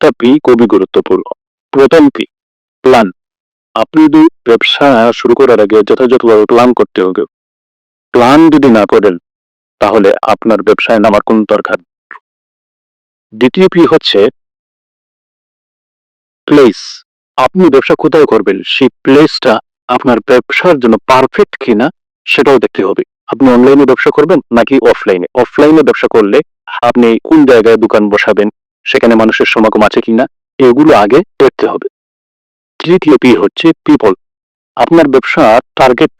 চারটা পি খুবই গুরুত্বপূর্ণ। প্রথম পি প্ল্যান আপনি যদি ব্যবসা শুরু করার আগে যথাযথভাবে প্ল্যান করতে হবে। প্ল্যান যদি না করেন, তাহলে আপনার ব্যবসায় নামার কোন দরকার দ্বিতীয় পি হচ্ছে? প্লেস আপনি ব্যবসা কোথায় করবেন? সেই প্লেসটা আপনার ব্যবসার জন্য পারফেক্ট কিনা, সেটাও দেখতে হবে। আপনি অনলাইনে ব্যবসা করবেন নাকি অফলাইনে অফলাইনে ব্যবসা করলে আপনি কোন জায়গায় দোকান বসাবেন? সেখানে মানুষের সমাগম আছে কিনা, এগুলো আগে দেখতে হবে। তৃতীয় পি হচ্ছে পিপল আপনার ব্যবসা টার্গেট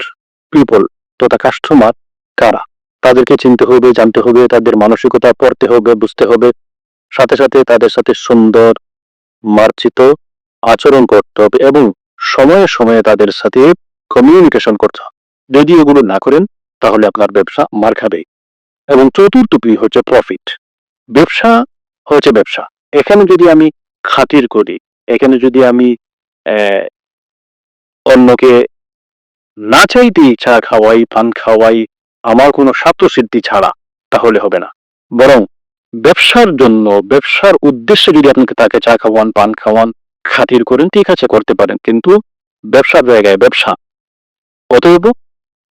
পিপল তথা কাস্টমার কারা? তাদেরকে চিনতে হবে, জানতে হবে, তাদের মানসিকতা পড়তে হবে, বুঝতে হবে। সাথে সাথে তাদের সাথে সুন্দর মার্জিত আচরণ করতে হবে এবং সময়ে সময়ে তাদের সাথে কমিউনিকেশন করতে হবে। যদি এগুলো না করেন, তাহলে আপনার ব্যবসা মার খাবে। এবং চতুর্থ পি হচ্ছে প্রফিট ব্যবসা হচ্ছে ব্যবসা। এখানে যদি আমি খাতির করি, এখানে যদি আমি অন্যকে না চাইতেই চা খাওয়াই, পান খাওয়াই, আমার কোনো স্বার্থ সিদ্ধি ছাড়া, তাহলে হবে না। বরং ব্যবসার জন্য, ব্যবসার উদ্দেশ্যে যদি আপনাকে তাকে চা খাওয়ান, পান খাওয়ান, খাতির করেন, ঠিক আছে, করতে পারেন। কিন্তু ব্যবসার জায়গায় ব্যবসা, অতএব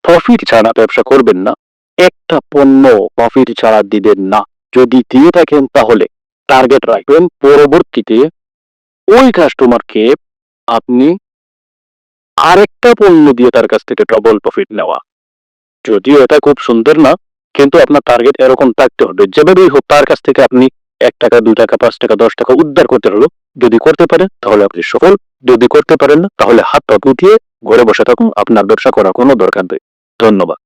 প্রফিট ছাড়া ব্যবসা করবেন না। একটা পণ্য প্রফিট ছাড়া দিবেন না। যদি দিয়ে থাকেন তাহলে। টার্গেট রাখবেন পরবর্তীতে ওই কাস্টমারকে আপনি আরেকটা পণ্য দিয়ে তার কাছ থেকে ডবল প্রফিট নেওয়া। যদিও এটা খুব সুন্দর না, কিন্তু আপনার টার্গেট এরকম থাকতে হবে। যেভাবেই হোক, তার কাছ থেকে আপনি এক টাকা, দুই টাকা, পাঁচ টাকা, দশ টাকা উদ্ধার করতে হলো যদি করতে পারেন, তাহলে আপনি সফল। যদি করতে পারেন না, তাহলে হাত পা উঠিয়ে ঘরে বসে থাকুন। আপনার ব্যবসা করার কোনো দরকার নেই। ধন্যবাদ।